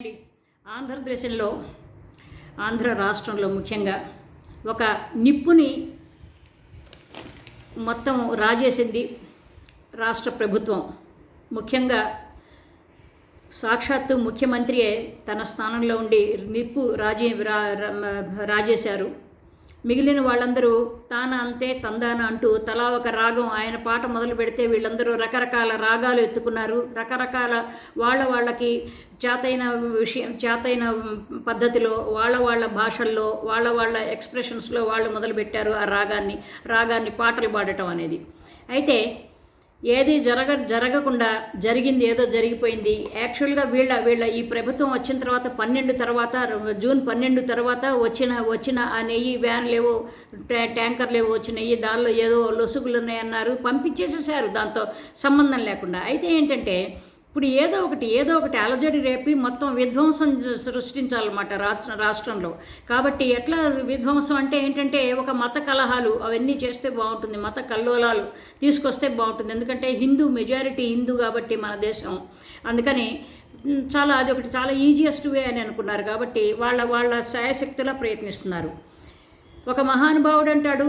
అండి. ఆంధ్రదేశంలో ఆంధ్ర రాష్ట్రంలో ముఖ్యంగా ఒక నిప్పుని మొత్తం రాజేసింది రాష్ట్ర ప్రభుత్వం ముఖ్యంగా సాక్షాత్తు ముఖ్యమంత్రియే తన స్థానంలో ఉండి నిప్పు రాజే రా- రాజేశారు మిగిలిన వాళ్ళందరూ తాన అంతే తందాన అంటూ తలా ఒక రాగం ఆయన పాట మొదలు పెడితే వీళ్ళందరూ రకరకాల రాగాలు ఎత్తుకున్నారు. రకరకాల వాళ్ళ వాళ్ళకి చేతైన విషయం చేతైన పద్ధతిలో వాళ్ళ వాళ్ళ భాషల్లో వాళ్ళ వాళ్ళ ఎక్స్ప్రెషన్స్లో వాళ్ళు మొదలుపెట్టారు ఆ రాగాన్ని రాగాన్ని పాటలు పాడటం అనేది. అయితే ఏది జరగ జరగకుండా జరిగింది ఏదో జరిగిపోయింది. యాక్చువల్గా వీళ్ళ వీళ్ళ ఈ ప్రభుత్వం వచ్చిన తర్వాత పన్నెండు తర్వాత జూన్ పన్నెండు తర్వాత వచ్చిన వచ్చిన ఆ నెయ్యి వ్యాన్లేవో ట్యాంకర్లేవో ట్యా- ట్యాంకర్లు వచ్చినాయి దానిలో ఏదో లొసుగులు ఉన్నాయన్నారు. పంపించేసేసారు దాంతో సంబంధం లేకుండా. అయితే ఏంటంటే ఇప్పుడు ఏదో ఒకటి ఏదో ఒకటి అలజడి రేపి మొత్తం విధ్వంసం సృష్టించాలన్నమాట రాష్ట్ర రాష్ట్రంలో. కాబట్టి ఎట్లా విధ్వంసం అంటే ఏంటంటే ఒక మత కలహాలు అవన్నీ చేస్తే బాగుంటుంది మత కల్లోలాలు తీసుకొస్తే బాగుంటుంది. ఎందుకంటే హిందూ మెజారిటీ హిందూ కాబట్టి మన దేశం. అందుకని చాలా అది ఒకటి చాలా ఈజియెస్ట్ వే అని అనుకున్నారు కాబట్టి వాళ్ళ వాళ్ళ శాయశక్తిలా ప్రయత్నిస్తున్నారు. ఒక మహానుభావుడు అంటాడు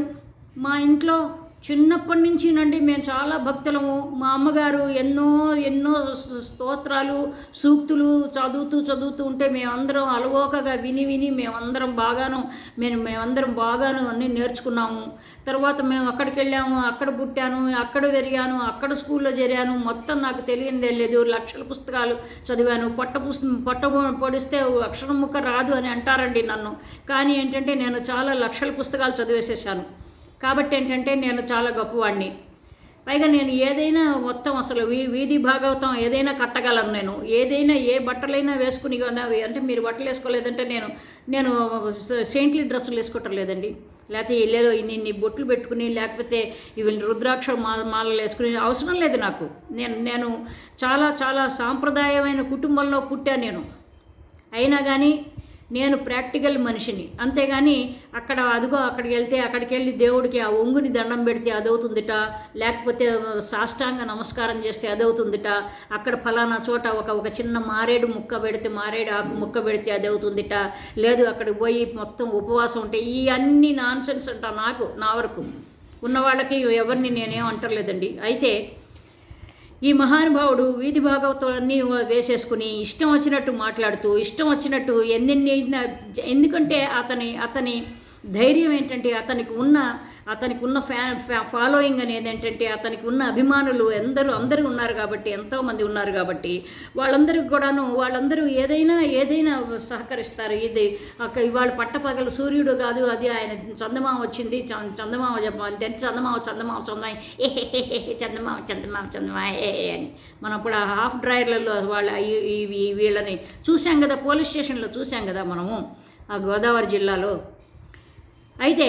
మా ఇంట్లో చిన్నప్పటి నుంచి నుండి మేము చాలా భక్తులము. మా అమ్మగారు ఎన్నో ఎన్నో స్తోత్రాలు సూక్తులు చదువుతూ చదువుతూ ఉంటే మేమందరం అలవోకగా విని విని మేమందరం బాగాను మేము మేమందరం బాగాను అన్నీ నేర్చుకున్నాము. తర్వాత మేము అక్కడికి వెళ్ళాము అక్కడ పుట్టాను అక్కడ పెరిగాను అక్కడ స్కూల్లో చేరాను. మొత్తం నాకు తెలియనిదే లేదు. లక్షల పుస్తకాలు చదివాను. పొట్ట పుస్త పొట్ట పొడిస్తే అక్షరం ముక్క రాదు అని అంటారండి నన్ను. కానీ ఏంటంటే నేను చాలా లక్షల పుస్తకాలు చదివేసేసాను. కాబట్టి ఏంటంటే నేను చాలా గొప్పవాడిని పైగా నేను ఏదైనా మొత్తం అసలు వీ వీధి భాగవతం ఏదైనా కట్టగలను నేను. ఏదైనా ఏ బట్టలైనా వేసుకుని కానీ అంటే మీరు బట్టలు వేసుకోలేదంటే నేను నేను సెయింట్లీ డ్రెస్సులు వేసుకోవటం లేదండి. లేకపోతే ఇల్లేలో ఇన్ని ఇన్ని బొట్లు పెట్టుకుని లేకపోతే ఇవి రుద్రాక్ష మాలలు వేసుకుని అవసరం లేదు నాకు. నేను నేను చాలా చాలా సాంప్రదాయమైన కుటుంబంలో పుట్టాను నేను. అయినా కానీ నేను ప్రాక్టికల్ మనిషిని. అంతేగాని అక్కడ అదిగో అక్కడికి వెళ్తే అక్కడికి వెళ్ళి దేవుడికి ఆ ఒంగుని దండం పెడితే అదవుతుందిట లేకపోతే సాష్టాంగ నమస్కారం చేస్తే అదవుతుందిట అక్కడ ఫలానా చోట ఒక ఒక చిన్న మారేడు ముక్క పెడితే మారేడు ఆకు ముక్క పెడితే అదవుతుందిట లేదు అక్కడికి పోయి మొత్తం ఉపవాసం ఉంటే ఈ అన్ని నాన్సెన్స్ అంట నాకు నా వరకు. ఉన్న వాళ్ళకి ఎవరిని నేనేం అంటలేదండి. అయితే ఈ మహానుభావుడు వీధి భాగవతాలన్నీ వేసేసుకుని ఇష్టం వచ్చినట్టు మాట్లాడుతూ ఇష్టం వచ్చినట్టు ఎన్నెన్ని ఎందుకంటే అతని అతని ధైర్యం ఏంటంటే అతనికి ఉన్న అతనికి ఉన్న ఫ్యా ఫ్యా- ఫాలోయింగ్ అనేది ఏంటంటే అతనికి ఉన్న అభిమానులు ఎందరూ అందరూ ఉన్నారు కాబట్టి ఎంతోమంది ఉన్నారు కాబట్టి వాళ్ళందరికీ కూడాను వాళ్ళందరూ ఏదైనా ఏదైనా సహకరిస్తారు. ఇది అక్క ఇవాళ పట్టపగలు సూర్యుడు కాదు అది ఆయన చందమామ వచ్చింది చందమామ చెప్పాలి చందమామ చందమామ చందమామ ఏ చందమామ చందమామ చందమామ ఏ ఏ అని. మనం అప్పుడు ఆ హాఫ్ డ్రైవర్లలో వాళ్ళ వీళ్ళని చూసాం కదా పోలీస్ స్టేషన్లో చూసాం కదా మనము ఆ గోదావరి జిల్లాలో. అయితే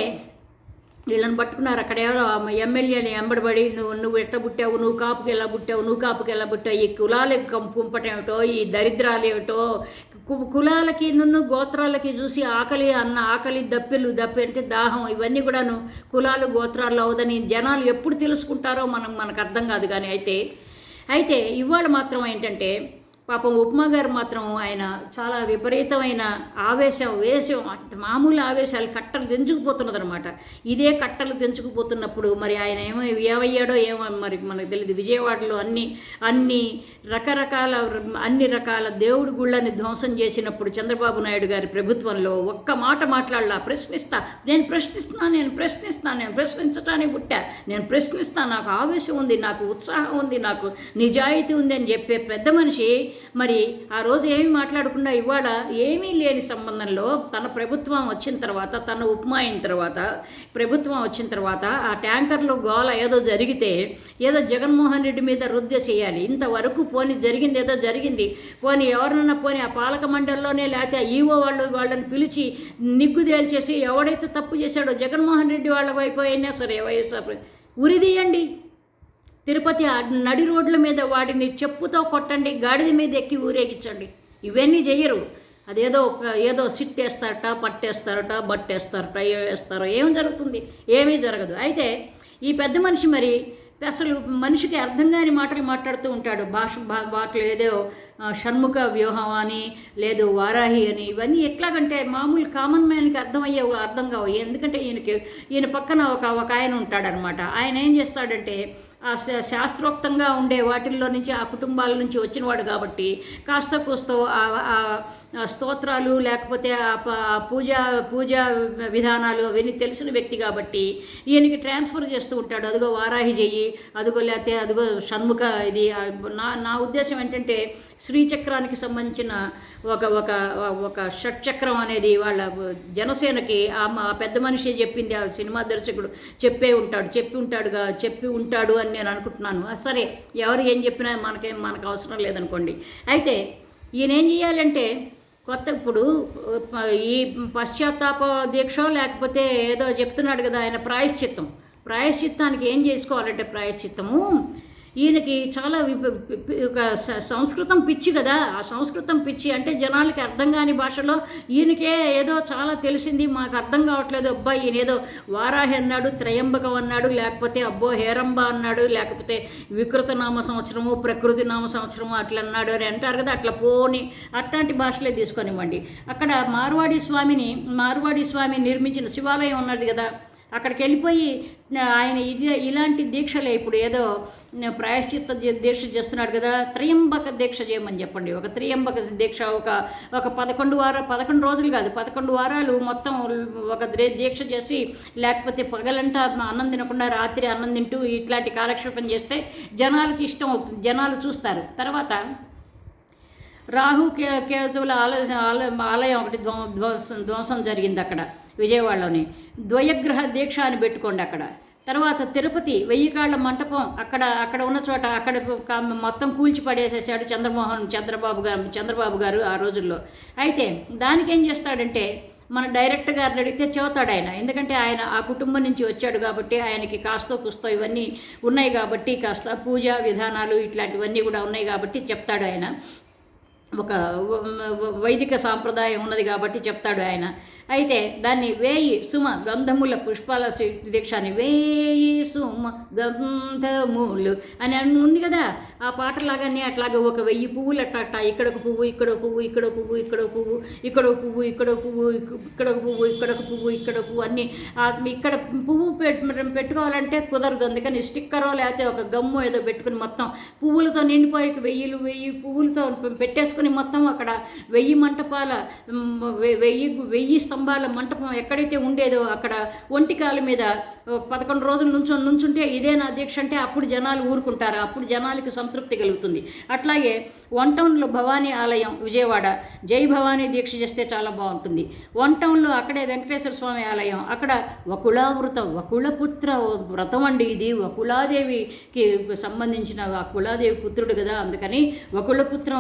వీళ్ళని పట్టుకున్నారు. అక్కడ ఎవరో ఎమ్మెల్యేని ఎంబడబడి నువ్వు నువ్వు ఎట్ట పుట్టావు? నువ్వు కాపుకి ఎలా పుట్టావు? నువ్వు కాపుకి ఎలా పుట్టావు? ఈ కులాలు కుంపటం ఈ దరిద్రాలు ఏమిటో కు- కులాలకి నున్ను గోత్రాలకి చూసి ఆకలి అన్న ఆకలి దప్పిలు దప్పి అంటే దాహం ఇవన్నీ కూడాను కులాలు గోత్రాలు అవదని జనాలు ఎప్పుడు తెలుసుకుంటారో మనం మనకు అర్థం కాదు కానీ అయితే. అయితే ఇవాళ మాత్రం ఏంటంటే పాపం ఉప్మా గారు మాత్రం ఆయన చాలా విపరీతమైన ఆవేశం వేషం అంత మామూలు ఆవేశాలు కట్టలు తెంచుకుపోతున్నది అనమాట ఇదే కట్టలు తెంచుకుపోతున్నప్పుడు మరి ఆయన ఏమో ఏమయ్యాడో ఏమో మరి మనకు తెలియదు విజయవాడలో అన్ని అన్ని రకరకాల అన్ని రకాల దేవుడి గుళ్ళని ధ్వంసం చేసినప్పుడు చంద్రబాబు నాయుడు గారి ప్రభుత్వంలో ఒక్క మాట మాట్లాడలా. ప్రశ్నిస్తా. నేను ప్రశ్నిస్తున్నా నేను ప్రశ్నిస్తాను నేను ప్రశ్నించడానికి పుట్టా. నేను ప్రశ్నిస్తాను నాకు ఆవేశం ఉంది నాకు ఉత్సాహం ఉంది నాకు నిజాయితీ ఉంది అని చెప్పే పెద్ద మనిషి మరి ఆ రోజు ఏమి మాట్లాడకుండా ఇవాళ ఏమీ లేని సంబంధంలో తన ప్రభుత్వం వచ్చిన తర్వాత తన ఉప్మా అయిన తర్వాత ప్రభుత్వం వచ్చిన తర్వాత ఆ ట్యాంకర్లో గోల ఏదో జరిగితే ఏదో జగన్మోహన్ రెడ్డి మీద రుద్ద చేయాలి. ఇంతవరకు పోని జరిగింది ఏదో జరిగింది. పోని ఎవరినన్నా పోని ఆ పాలక మండలిలోనే లేకపోతే ఆ ఈవో వాళ్ళు వాళ్ళని పిలిచి నిగ్గు చేసి ఎవడైతే తప్పు చేశాడో జగన్మోహన్ రెడ్డి వాళ్ళ వైపు అయినా సరే వైఎస్ఆర్ ఉరిదీయండి తిరుపతి నడి రోడ్ల మీద వాడిని చెప్పుతో కొట్టండి గాడిద మీద ఎక్కి ఊరేగించండి. ఇవన్నీ చెయ్యరు. అదేదో ఒక- ఏదో సిట్ వేస్తారట పట్టేస్తారట బట్టేస్తారట ఏ వేస్తారో ఏం జరుగుతుంది? ఏమీ జరగదు. అయితే ఈ పెద్ద మనిషి మరి అసలు మనిషికి అర్థం కాని మాటలు మాట్లాడుతూ ఉంటాడు. భాష భా- మాటలు ఏదో షణ్ముఖ వ్యూహం అని లేదు వారాహి అని ఇవన్నీ ఎట్లాగంటే మామూలు కామన్ మ్యాన్కి అర్థమయ్యే అర్థం కావు. ఎందుకంటే ఈయనకి ఈయన పక్కన ఒక ఒక ఆయన ఉంటాడనమాట. ఆయన ఏం చేస్తాడంటే శాస్త్రోక్తంగా ఉండే వాటిల్లో నుంచి ఆ కుటుంబాల నుంచి వచ్చినవాడు కాబట్టి కాస్త కూస్తో ఆ- స్తోత్రాలు లేకపోతే ఆ ప- ఆ పూజా విధానాలు అవన్నీ తెలిసిన వ్యక్తి కాబట్టి ఈయనకి ట్రాన్స్ఫర్ చేస్తూ ఉంటాడు. అదిగో వారాహి చెయ్యి అదిగో లేకపోతే అదిగో షణ్ముఖ ఇది నా నా ఉద్దేశం ఏంటంటే శ్రీచక్రానికి సంబంధించిన ఒక ఒక ఒక షట్చక్రం అనేది వాళ్ళ జనసేనకి ఆ మా ఆ పెద్ద మనిషి చెప్పింది ఆ సినిమా దర్శకుడు చెప్పే ఉంటాడు చెప్పి ఉంటాడుగా చెప్పి ఉంటాడు అని నేను అనుకుంటున్నాను. సరే ఎవరు ఏం చెప్పినా మనకేం మనకు అవసరం లేదనుకోండి. అయితే ఈయన ఏం చేయాలంటే కొత్త ఇప్పుడు ఈ పశ్చాత్తాప దీక్ష లేకపోతే ఏదో చెప్తున్నాడు కదా ఆయన ప్రాయశ్చిత్తం. ప్రాయశ్చిత్తానికి ఏం చేసుకోవాలంటే ప్రాయశ్చిత్తము? ఈయనకి చాలా వి- ఒక సంస్కృతం పిచ్చి కదా. ఆ సంస్కృతం పిచ్చి అంటే జనాలకి అర్థం కాని భాషలో ఈయనకే ఏదో చాలా తెలిసింది. మాకు అర్థం కావట్లేదు. అబ్బా ఈయన ఏదో వారాహి అన్నాడు త్రయంబకం అన్నాడు లేకపోతే అబ్బో హేరంబ అన్నాడు లేకపోతే వికృత నామ సంవత్సరము ప్రకృతి నామ సంవత్సరము అట్లా అన్నాడు అని అంటారు కదా. అట్లా పోని అట్లాంటి భాషలే తీసుకొనివ్వండి. అక్కడ మార్వాడి స్వామిని మార్వాడి స్వామి నిర్మించిన శివాలయం ఉన్నది కదా. అక్కడికి వెళ్ళిపోయి ఆయన ఇది ఇలాంటి దీక్షలే ఇప్పుడు ఏదో ప్రాయశ్చిత్త దీక్ష చేస్తున్నాడు కదా త్రయంబక దీక్ష చేయమని చెప్పండి. ఒక త్రియంబక దీక్ష ఒక ఒక పదకొండు వార పదకొండు రోజులు కాదు పదకొండు వారాలు మొత్తం ఒక దీక్ష చేసి లేకపోతే పగలంతా అన్నం తినకుండా రాత్రి అన్నం తింటూ ఇట్లాంటి కాలక్షేపం చేస్తే జనాలకి ఇష్టం అవుతుంది జనాలు చూస్తారు. తర్వాత రాహు కే కేతువుల ఆలయ ఆలయం ఆలయం ఒకటి ధ్వంసం ధ్వంసం జరిగింది అక్కడ. విజయవాడలోని ద్వయగ్రహ దీక్ష అని పెట్టుకోండి అక్కడ. తర్వాత తిరుపతి వెయ్యి కాళ్ళ మంటపం అక్కడ అక్కడ ఉన్న చోట అక్కడ మొత్తం కూల్చి పడేసేసాడు చంద్రమోహన్ చంద్రబాబు గారు చంద్రబాబు గారు ఆ రోజుల్లో. అయితే దానికి ఏం చేస్తాడంటే మన డైరెక్టర్ గారిని అడిగితే చెబుతాడు ఆయన. ఎందుకంటే ఆయన ఆ కుటుంబం నుంచి వచ్చాడు కాబట్టి ఆయనకి కాస్తో కుస్తో ఇవన్నీ ఉన్నాయి కాబట్టి కాస్త పూజా విధానాలు ఇట్లాంటివన్నీ కూడా ఉన్నాయి కాబట్టి చెప్తాడు ఆయన. ఒక వైదిక సాంప్రదాయం ఉన్నది కాబట్టి చెప్తాడు ఆయన. అయితే దాన్ని వేయి సుమ గంధముల పుష్పాల సి- దీక్షని వేయి సుమ గంధములు అని ఉంది కదా? ఆ పాటలాగానే అట్లాగే ఒక వెయ్యి పువ్వులు అట్ట ఇక్కడొక ఇక్కడ పువ్వు ఇక్కడ పువ్వు ఇక్కడ పువ్వు ఇక్కడ పువ్వు ఇక్కడ పువ్వు ఇక్కడ పువ్వు ఇక్కడ పువ్వు ఇక్కడ పువ్వు ఇక్కడ పువ్వు అన్ని ఆ ఇక్కడ పువ్వు పెట్టు పెట్టుకోవాలంటే కుదరదు. అందుకని స్టిక్కరో లేకపోతే ఒక గమ్ము ఏదో పెట్టుకుని మొత్తం పువ్వులతో నిండిపోయి వెయ్యిలు వెయ్యి పువ్వులతో చేసుకుని మొత్తం అక్కడ వెయ్యి మంటపాల వెయ్యి వెయ్యి స్తంభాల మంటపం ఎక్కడైతే ఉండేదో అక్కడ ఒంటికాల మీద పదకొండు రోజులు నుంచో నుంచుంటే ఇదే నా దీక్ష అంటే అప్పుడు జనాలు ఊరుకుంటారు. అప్పుడు జనాలకి సంతృప్తి కలుగుతుంది. అట్లాగే వన్ టౌన్లో భవానీ ఆలయం విజయవాడ జై భవానీ దీక్ష చేస్తే చాలా బాగుంటుంది. వన్ టౌన్లో అక్కడే వెంకటేశ్వర స్వామి ఆలయం అక్కడ వకులావృతం వకులపుత్ర వ్రతం అండి ఇది. వకులాదేవికి సంబంధించిన ఆ కులాదేవి పుత్రుడు కదా అందుకని వకుళపుత్ర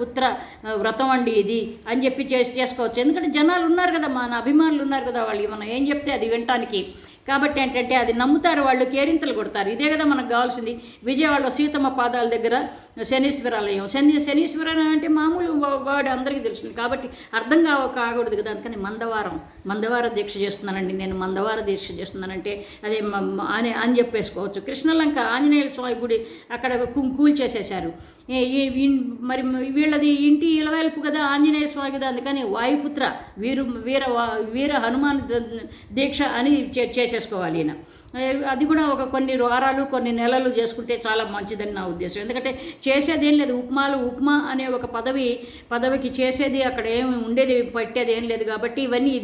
పుత్ర వ్రతం అండి ఇది అని చెప్పి చేసి చేసుకోవచ్చు. ఎందుకంటే జనాలు ఉన్నారు కదా మన అభిమానులు ఉన్నారు కదా వాళ్ళు. మనం ఏం చెప్తే అది వినటానికి. కాబట్టి ఏంటంటే అది నమ్ముతారు వాళ్ళు కేరింతలు కొడతారు. ఇదే కదా మనకు కావాల్సింది. విజయవాడలో సీతమ్మ పాదాల దగ్గర శనీశ్వరాలయం. శని శనీశ్వరాలయం అంటే మామూలు వాడు అందరికీ తెలుస్తుంది. కాబట్టి అర్థం కావ కాకూడదు కదా. అందుకని మందవారం మందవార దీక్ష చేస్తున్నానండి నేను. మందవార దీక్ష చేస్తున్నానంటే అదే మ- అని అని చెప్పేసుకోవచ్చు. కృష్ణలంక ఆంజనేయ స్వామి గుడి అక్కడ కూల్ కూల్చేసేశారు మరి వీళ్ళది ఇంటి ఇలవేల్పు కదా ఆంజనేయ స్వామి కదా. అందుకని వాయుపుత్ర వీరు వీర వా- వీర హనుమాన్ దీక్ష అని చే- చేసేసుకోవాలి ఈయన ఏ, అది కూడా ఒక కొన్ని వారాలు కొన్ని నెలలు చేసుకుంటే చాలా మంచిదని నా ఉద్దేశం. ఎందుకంటే చేసేది ఏం లేదు. ఉప్మాలు ఉప్మా అనే ఒక పదవి పదవికి చేసేది అక్కడ ఏమి ఉండేది పట్టేది ఏం లేదు కాబట్టి ఇవన్నీ ఈ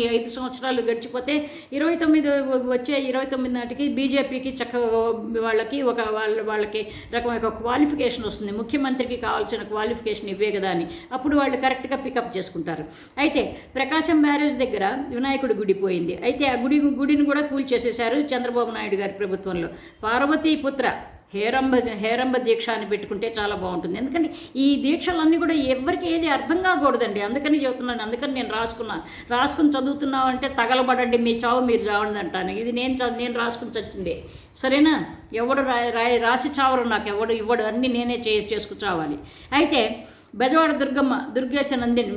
ఈ ఐదు సంవత్సరాలు గడిచిపోతే ఇరవై తొమ్మిది వచ్చే ఇరవై తొమ్మిది నాటికి బీజేపీకి చక్కగా వాళ్ళకి ఒక వాళ్ళ వాళ్ళకి రకమైన క్వాలిఫికేషన్ వస్తుంది. ముఖ్యమంత్రికి కావాల్సిన క్వాలిఫికేషన్ ఇవ్వే కదా అని. అప్పుడు వాళ్ళు కరెక్ట్గా పికప్ చేసుకుంటారు. అయితే ప్రకాశం బ్యారేజ్ దగ్గర వినాయకుడి గుడి పోయింది. అయితే ఆ గుడి గుడిని కూడా కూల్చేసేసారు చంద్రబాబు నాయుడు గారి ప్రభుత్వంలో. పార్వతీపుత్ర హేరంబ హేరంబ దీక్ష అని పెట్టుకుంటే చాలా బాగుంటుంది. ఎందుకంటే ఈ దీక్షలన్నీ కూడా ఎవరికి ఏది అర్థం కాకూడదండి. అందుకని చెబుతున్నాను అందుకని నేను రాసుకున్నాను రాసుకుని చదువుతున్నావు అంటే తగలబడండి మీ చావు మీరు చావండి అంటాను. ఇది నేను చ- నేను రాసుకుని చచ్చింది. సరేనా? ఎవడు రా రాయి రాసి చావరు నాకు ఎవడు ఇవ్వడు అన్నీ నేనే చే చేసుకు చావాలి. అయితే బెజవాడ దుర్గమ్మ దుర్గేశ నందిని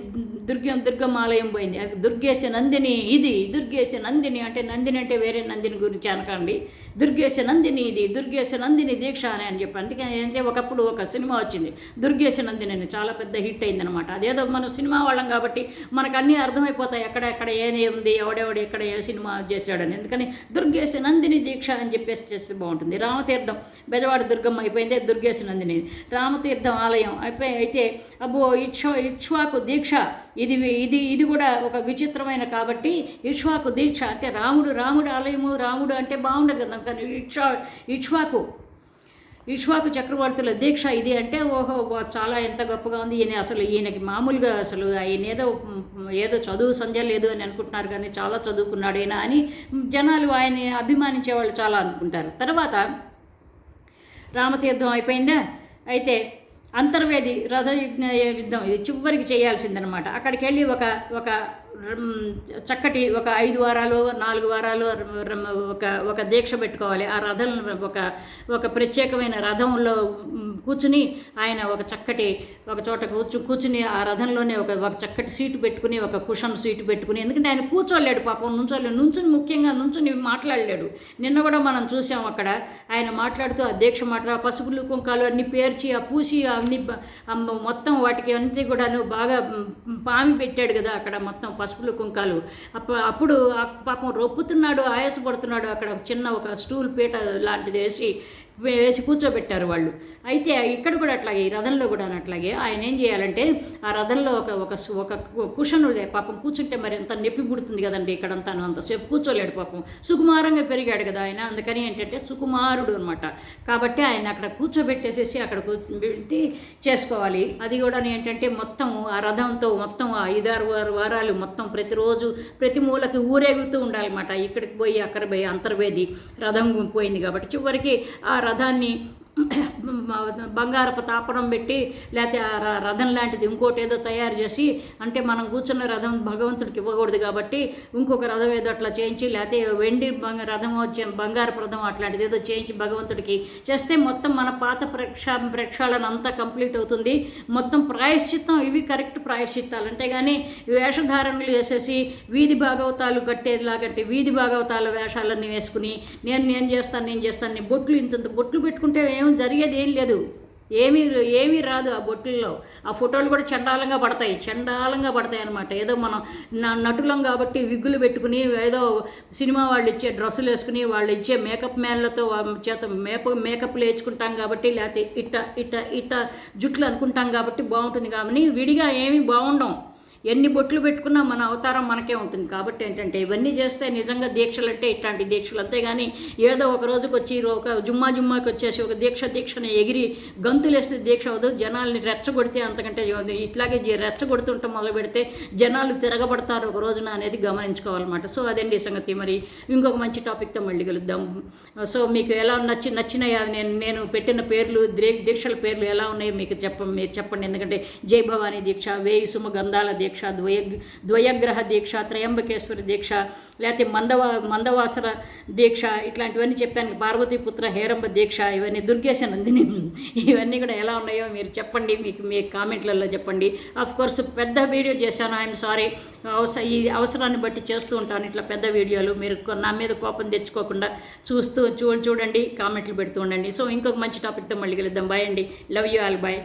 దుర్గం దుర్గమ్మ ఆలయం పోయింది. దుర్గేశ నందిని ఇది దుర్గేశ నందిని అంటే నందిని అంటే వేరే నందిని గురించి అనకండి. దుర్గేశ నందిని ఇది దుర్గేశ నందిని దీక్ష అని అని చెప్పి. అందుకే అంటే ఒకప్పుడు ఒక సినిమా వచ్చింది దుర్గేశ నందిని అని చాలా పెద్ద హిట్ అయిందనమాట అదేదో మనం సినిమా వాళ్ళం కాబట్టి మనకు అన్నీ అర్థమైపోతాయి ఎక్కడ ఎక్కడ ఏది ఉంది ఎవడెవడు ఎక్కడ ఏ సినిమా చేశాడని. ఎందుకని? దుర్గేశ నందిని దీక్ష అని చెప్పేసి చేస్తే బాగుంటుంది. రామతీర్థం బెజవాడ దుర్గమ్మ అయిపోయింది దుర్గేశ నందిని. రామతీర్థం ఆలయం అయిపోయి అయితే అబ్బో ఇక్ష్వా ఇక్ష్వాకు దీక్ష. ఇది ఇది ఇది కూడా ఒక విచిత్రమైన కాబట్టి ఇక్ష్వాకు దీక్ష. అంటే రాముడు రాముడు ఆలయము రాముడు అంటే బాగుండదు కదా. కానీ ఇక్ష్వా ఇక్ష్వాకు ఇక్ష్వాకు చక్రవర్తుల దీక్ష ఇది అంటే ఓహో చాలా ఎంత గొప్పగా ఉంది. ఈయన అసలు ఈయనకి మామూలుగా అసలు ఆయన ఏదో ఏదో చదువు సంధ్య లేదు అని అనుకుంటున్నారు కానీ చాలా చదువుకున్నాడు ఈయన అని జనాలు ఆయన్ని అభిమానించే వాళ్ళు చాలా అనుకుంటారు. తర్వాత రామతీర్థం అయిపోయిందా? అయితే అంతర్వేది రథయజ్ఞ యుద్ధం ఇది చివరికి చేయాల్సిందనమాట అక్కడికి వెళ్ళి ఒక ఒక చక్కటి ఒక ఐదు వారాలు నాలుగు వారాలు ఒక ఒక దీక్ష పెట్టుకోవాలి. ఆ రథం ఒక ఒక ప్రత్యేకమైన రథంలో కూర్చుని ఆయన ఒక చక్కటి ఒక చోట కూర్చు కూర్చుని ఆ రథంలోనే ఒక ఒక చక్కటి సీటు పెట్టుకుని ఒక కుషన్ సీటు పెట్టుకుని ఎందుకంటే ఆయన కూర్చోలేడు పాపం నుంచోలేడు నుంచుని ముఖ్యంగా నుంచుని మాట్లాడలేడు. నిన్న కూడా మనం చూసాం అక్కడ ఆయన మాట్లాడుతూ ఆ దీక్ష మాట్లా పసుపులు కుంకాలు అన్ని పేర్చి ఆ పూసి అన్ని మొత్తం వాటికి అన్ని కూడా బాగా పామి పెట్టాడు కదా అక్కడ మొత్తం పసుపు పసుపులు కుంకాలు. అప్పుడు అప్పుడు పాపం రొప్పుతున్నాడు ఆయాసపడుతున్నాడు అక్కడ ఒక చిన్న ఒక స్టూల్ పీట లాంటిది వేసి వేసి కూర్చోబెట్టారు వాళ్ళు. అయితే ఇక్కడ కూడా అట్లాగే ఈ రథంలో కూడా అట్లాగే ఆయన ఏం చేయాలంటే ఆ రథంలో ఒక ఒక ఒక కుషన్ పాపం కూర్చుంటే మరి ఎంత నొప్పి పుడుతుంది కదండి ఇక్కడంతా అంతసేపు కూర్చోలేడు పాపం. సుకుమారంగా పెరిగాడు కదా ఆయన. అందుకని ఏంటంటే సుకుమారుడు అనమాట కాబట్టి ఆయన అక్కడ కూర్చోబెట్టేసేసి అక్కడ కూర్చోబెట్టి చేసుకోవాలి. అది కూడా ఏంటంటే మొత్తం ఆ రథంతో మొత్తం ఆ ఐదారు వారు వారాలు మొత్తం ప్రతిరోజు ప్రతి మూలకి ఊరేగుతూ ఉండాలన్నమాట. ఇక్కడికి పోయి అక్కడ పోయి అంతర్వేది రథం పోయింది కాబట్టి చివరికి ఆ రథాన్ని బంగారపు తాపడం పెట్టి లేకపోతే ర- రథం లాంటిది ఇంకోటి ఏదో తయారు చేసి అంటే మనం కూర్చున్న రథం భగవంతుడికి ఇవ్వకూడదు కాబట్టి ఇంకొక రథం ఏదో అట్లా చేయించి లేకపోతే వెండి బంగ రథం వచ్చే బంగారపు రథం అట్లాంటిది ఏదో చేయించి భగవంతుడికి చేస్తే మొత్తం మన పాత ప్రక్ష ప్రక్షాళన అంతా కంప్లీట్ అవుతుంది. మొత్తం ప్రాయశ్చిత్తం ఇవి కరెక్ట్ ప్రాయశ్చిత్తాలు. అంటే కానీ వేషధారణలు వేసేసి వీధి భాగవతాలు కట్టేదిలా కట్టి వీధి భాగవతాల వేషాలన్నీ వేసుకుని నేను నేను చేస్తాను నేను చేస్తాను నేను బొట్లు ఇంత బొట్లు పెట్టుకుంటే ఏం జరిగేది ఏం లేదు. ఏమీ ఏమీ రాదు ఆ బొట్టుల్లో. ఆ ఫోటోలు కూడా చండాలంగా పడతాయి. చండాలంగా పడతాయి అనమాట ఏదో మనం నటులం కాబట్టి విగ్గులు పెట్టుకుని ఏదో సినిమా వాళ్ళు ఇచ్చే డ్రెస్సులు వేసుకుని వాళ్ళు ఇచ్చే మేకప్ మ్యాన్లతో చేత మేకప్ మేకప్లు వేసుకుంటాం కాబట్టి లేకపోతే ఇట్ట ఇట్ట ఇట్ట జుట్లు అనుకుంటాం కాబట్టి బాగుంటుంది. కాబట్టి విడిగా ఏమీ బాగుండం ఎన్ని బొట్లు పెట్టుకున్నా మన అవతారం మనకే ఉంటుంది. కాబట్టి ఏంటంటే ఇవన్నీ చేస్తే నిజంగా దీక్షలు అంటే ఇట్లాంటి దీక్షలు అంతేగాని ఏదో ఒక రోజుకి వచ్చి ఒక జుమ్మా జుమ్మాకి వచ్చేసి ఒక దీక్ష దీక్షని ఎగిరి గంతులేస్తే దీక్ష అవదు జనాల్ని రెచ్చగొడితే అంతకంటే ఇట్లాగే రెచ్చగొడుతుంటే మొదలు పెడితే జనాలు తిరగబడతారు ఒక రోజున అనేది గమనించుకోవాలన్నమాట. సో అదండి సంగతి మరి? ఇంకొక మంచి టాపిక్తో మళ్ళీ కలుద్దాం. సో మీకు ఎలా నచ్చి నచ్చినాయా? నేను నేను పెట్టిన పేర్లు దీక్షల పేర్లు ఎలా ఉన్నాయో? మీకు చెప్ప మీరు చెప్పండి. ఎందుకంటే జై భవానీ దీక్ష వేయి సుమ గంధాల దీక్ష ద్వయ ద్వయగ్రహ దీక్ష త్రయంబకేశ్వర దీక్ష లేకపోతే మందవా మందవాసర దీక్ష ఇట్లాంటివన్నీ చెప్పాను. పార్వతీపుత్ర హేరంబ దీక్ష ఇవన్నీ దుర్గేశ నందిని ఇవన్నీ కూడా ఎలా ఉన్నాయో మీరు చెప్పండి. మీకు మీ కామెంట్లలో చెప్పండి. ఆఫ్ కోర్స్ పెద్ద వీడియో చేశాను. ఐఎమ్ సారీ అవస ఈ అవసరాన్ని బట్టి చేస్తూ ఉంటాను. ఇట్లా పెద్ద వీడియోలు మీరు నా మీద కోపం తెచ్చుకోకుండా చూస్తూ చూ చూడండి. కామెంట్లు పెడుతూ ఉండండి. సో ఇంకొక మంచి టాపిక్తో మళ్ళీ కలుద్దాం. బాయ్ అండి. Love you all bye